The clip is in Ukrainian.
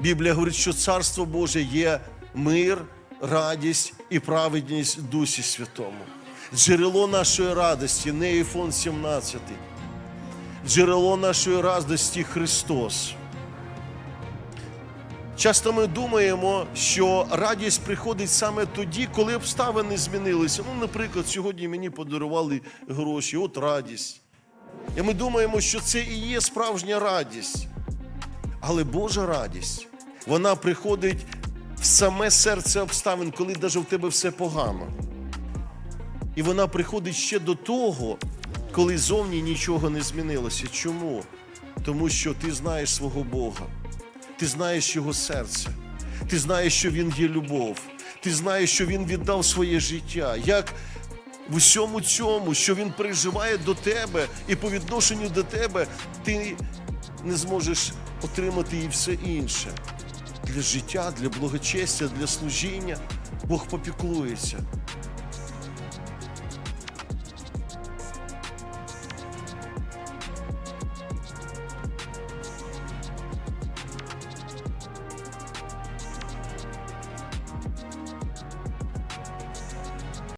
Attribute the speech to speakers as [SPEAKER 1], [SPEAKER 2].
[SPEAKER 1] Біблія говорить, що Царство Боже є мир, радість і праведність Дусі Святому. Джерело нашої радості, не Іфон 17. Джерело нашої радості Христос. Часто ми думаємо, що радість приходить саме тоді, коли обставини змінилися. Ну, наприклад, сьогодні мені подарували гроші, от радість. І ми думаємо, що це і є справжня радість. Але Божа радість, вона приходить в саме серце обставин, коли навіть в тебе все погано. І вона приходить ще до того, коли зовні нічого не змінилося. Чому? Тому що ти знаєш свого Бога, ти знаєш Його серце, ти знаєш, що Він є любов, ти знаєш, що Він віддав своє життя. Як в усьому цьому, що Він переживає до тебе, і по відношенню до тебе ти не зможеш отримати і все інше. Для життя, для благочестя, для служіння Бог попіклується.